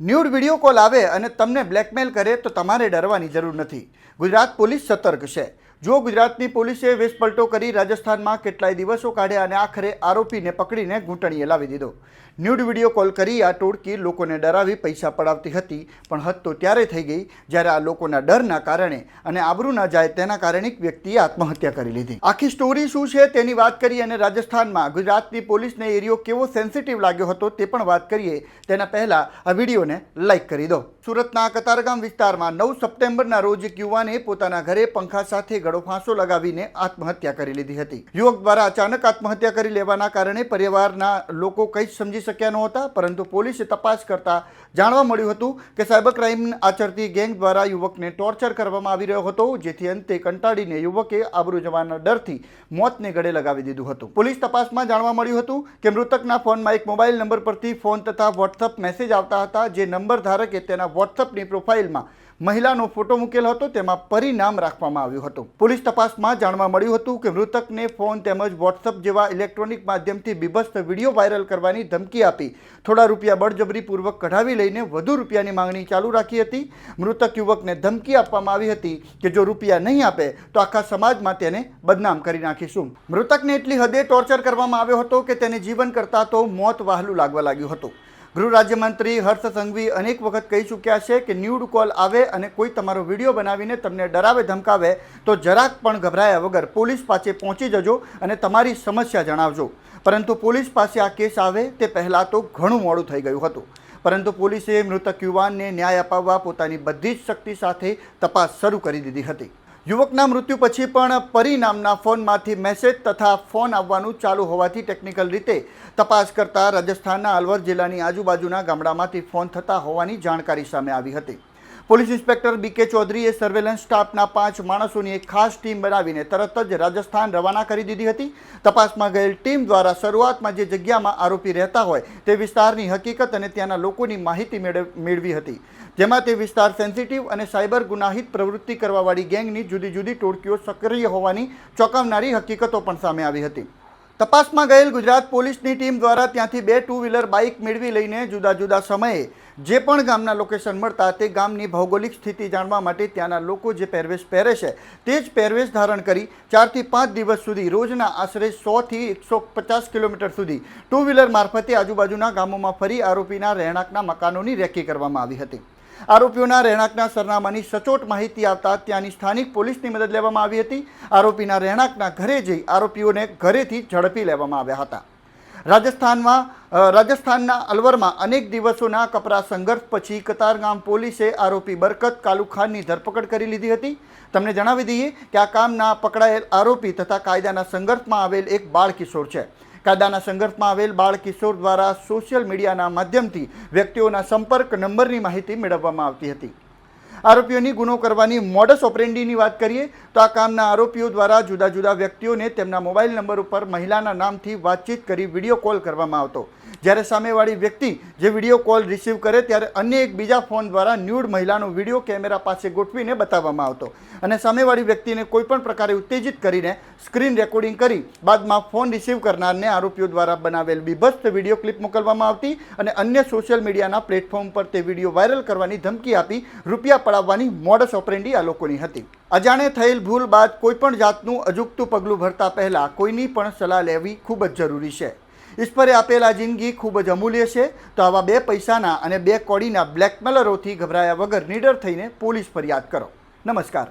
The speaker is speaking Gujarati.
ન્યૂડ વીડિયો કોલ આવે અને તમને બ્લેકમેલ કરે તો તમારે ડરવાની જરૂર નથી. ગુજરાત પોલીસ સતર્ક છે. જો ગુજરાતની પોલીસે વેશપલટો કરી રાજસ્થાનમાં કેટલાય દિવસો કાઢ્યા અને આખરે આરોપીને પકડીને ઘૂંટણીએ લાવી દીધો. ન્યૂડ વીડિયો કોલ કરી આ ટોળકી લોકોને ડરાવી પૈસા પડાવતી હતી, પણ હદ તો ત્યારે થઈ ગઈ જ્યારે આ લોકોના ડરના કારણે અને આબરૂ ના જાય તેના કારણે એક વ્યક્તિએ આત્મહત્યા કરી લીધી. આખી સ્ટોરી શું છે તેની વાત કરી અને રાજસ્થાનમાં ગુજરાતની પોલીસને એરિયો કેવો સેન્સિટિવ લાગ્યો હતો તે પણ વાત કરીએ. તેના પહેલાં આ વિડીયોને લાઇક કરી દો. સુરતના કતારગામ વિસ્તારમાં નવ સપ્ટેમ્બરના રોજ એક યુવાને પોતાના ઘરે પંખા સાથે ગળો ફાંસો લગાવીને આત્મહત્યા કરી લીધી હતી. યુવક દ્વારા અચાનક આત્મહત્યા કરી લેવાના કારણે પરિવારના લોકો કંઈ જ સમજી શક્યા નહોતા, પરંતુ પોલીસે તપાસ કરતા જાણવા મળ્યું હતું કે સાયબર ક્રાઇમ આચરતી ગેંગ દ્વારા યુવકને ટોર્ચર કરવામાં આવી રહ્યો હતો, જેથી અંતે કંટાળીને યુવકે આબરૂ જવાના ડરથી મોતને ગળે લગાવી દીધું હતું. પોલીસ તપાસમાં જાણવા મળ્યું હતું કે મૃતકના ફોનમાં એક મોબાઈલ નંબર પરથી ફોન તથા વોટ્સઅપ મેસેજ આવતા હતા, જે નંબર ધારકે તેના વોટ્સઅપની પ્રોફાઇલમાં મહિલાનો ફોટો મૂકેલો હતો, તેમાં પરિણામ રાખવામાં આવ્યું હતું. પોલીસ તપાસમાં જાણવા મળ્યું હતું કે મૃતકને ફોન તેમજ વોટ્સઅપ જેવા ઇલેક્ટ્રોનિક માધ્યમથી બીભત્સ વીડિયો વાયરલ કરવાની ધમકી આપી. થોડા રૂપિયા બળજબરીપૂર્વક કઢાવી લઈને વધુ રૂપિયાની માંગણી ચાલુ રાખી હતી. મૃતક યુવકને ધમકી આપવામાં આવી હતી કે જો રૂપિયા નહીં આપે, તો આખા સમાજમાં તેને બદનામ કરી નાખીશું. મૃતકને એટલી હદે ટોર્ચર કરવામાં આવ્યો હતો કે તેને જીવન કરતાં તો મોત વહાલું લાગવા લાગ્યું હતું. ગૃહ રાજ્યમંત્રી હર્ષ સંઘવી અનેક વખત કહી ચૂક્યા છે કે ન્યૂડ કોલ આવે અને કોઈ તમારો વીડિયો બનાવીને તમને ડરાવે, ધમકાવે, તો જરાક પણ ગભરાયા વગર પોલીસ પાસે પહોંચી જજો અને તમારી સમસ્યા જણાવજો. પરંતુ પોલીસ પાસે આ કેસ આવે તે પહેલાં તો ઘણું મોડું થઈ ગયું હતું. પરંતુ પોલીસે મૃતક યુવાનને ન્યાય અપાવવા પોતાની બધી જ શક્તિ સાથે તપાસ શરૂ કરી દીધી હતી. યુવકના મૃત્યુ પછી પણ પરિણામના ફોનમાંથી મેસેજ તથા ફોન આવવાનું ચાલુ હોવાથી ટેકનિકલ રીતે તપાસ કરતા રાજસ્થાનના અલવર જિલ્લાની આજુબાજુના ગામડામાંથી ફોન થતા હોવાની જાણકારી સામે આવી હતી. પોલીસ ઇન્સ્પેક્ટર બી કે ચૌધરીએ સર્વેલન્સ સ્ટાફના પાંચ માણસોની એક ખાસ ટીમ બનાવીને તરત જ રાજસ્થાન રવાના કરી દીધી હતી. તપાસમાં ગયેલ ટીમ દ્વારા શરૂઆતમાં જે જગ્યામાં આરોપી રહેતા હોય તે વિસ્તારની હકીકત અને ત્યાંના લોકોની માહિતી મેળવ- મેળવી હતી. જેમાં તે વિસ્તાર સેન્સિટિવ અને સાયબર ગુનાહિત પ્રવૃત્તિ કરવાવાળી ગેંગની જુદી જુદી ટોળકીઓ સક્રિય હોવાની ચોંકાવનારી હકીકતો પણ સામે આવી હતી. તપાસમાં ગયેલ ગુજરાત પોલીસની ટીમ દ્વારા ત્યાંથી બે ટુ વ્હીલર બાઇક મેળવી લઈને જુદા જુદા સમયે જે પણ ગામના લોકેશન મળતા તે ગામની ભૌગોલિક સ્થિતિ જાણવા માટે ત્યાંના લોકો જે પહેરવેશ પહેરે છે તે જ પહેરવેશ ધારણ કરી ચારથી પાંચ દિવસ સુધી રોજના આશરે સોથી એકસો પચાસ કિલોમીટર સુધી ટુ વ્હીલર મારફતે આજુબાજુના ગામોમાં ફરી આરોપીના રહેણાંકના મકાનોની રેકી કરવામાં આવી હતી. આરોપીઓના રહેણાંકના સરનામાની સચોટ માહિતી આવતા ત્યાંની સ્થાનિક પોલીસની મદદ લેવામાં આવી હતી. આરોપીના રહેણાંકના ઘરે જઈ આરોપીઓને ઘરેથી ઝડપી લેવામાં આવ્યા હતા. રાજસ્થાનમાં રાજસ્થાનના અલવરમાં અનેક દિવસોના કપરા સંઘર્ષ પછી કતારગામ પોલીસે આરોપી બરકત કાલુખાનની ધરપકડ કરી લીધી હતી. તમને જણાવી દઈએ કે આ કામના પકડાયેલ આરોપી તથા કાયદાના સંઘર્ષમાં આવેલ એક બાળ કિશોર છે. કાયદાના સંઘર્ષમાં આવેલ બાળ કિશોર દ્વારા સોશિયલ મીડિયાના માધ્યમથી વ્યક્તિઓના સંપર્ક નંબરની માહિતી મેળવવામાં આવતી હતી. આરોપીઓની ગુનો કરવાની મોડસ ઓપરેન્ડીની વાત કરીએ, તો આ કામના આરોપીઓ દ્વારા જુદા જુદા વ્યક્તિઓને તેમના મોબાઈલ નંબર ઉપર મહિલાના નામથી વાતચીત કરી વીડિયો કોલ કરવામાં આવતો. જ્યારે સામેવાળી વ્યક્તિ જે વીડિયો કોલ રિસીવ કરે ત્યારે અન્ય એક બીજા ફોન દ્વારા ન્યૂડ મહિલાનો વીડિયો કેમેરા પાસે ગોઠવીને બતાવવામાં આવતો. અને સામેવાળી વ્યક્તિને કોઈપણ પ્રકારે ઉત્તેજિત કરીને સ્ક્રીન રેકોર્ડિંગ કરી બાદમાં ફોન રિસીવ કરનારને આરોપીઓ દ્વારા બનાવેલ બીભત્સ વીડિયો ક્લિપ મોકલવામાં આવતી અને અન્ય સોશિયલ મીડિયાના પ્લેટફોર્મ પર તે વીડિયો વાયરલ કરવાની ધમકી આપી રૂપિયા પડાવવાની મોડસ ઓપરેન્ડી આ લોકોની હતી. અજાણે થયેલ ભૂલ બાદ કોઈપણ જાતનું અજુગતું પગલું ભરતા પહેલાં કોઈની પણ સલાહ લેવી ખૂબ જ જરૂરી છે. ઈશ્વરે આપેલા જિંદગી ખૂબ જ અમૂલ્ય છે. તો આવા બે પૈસાના અને બે કોડીના બ્લેકમેલરોથી ગભરાયા વગર નીડર થઈને પોલીસ ફરિયાદ કરો. નમસ્કાર.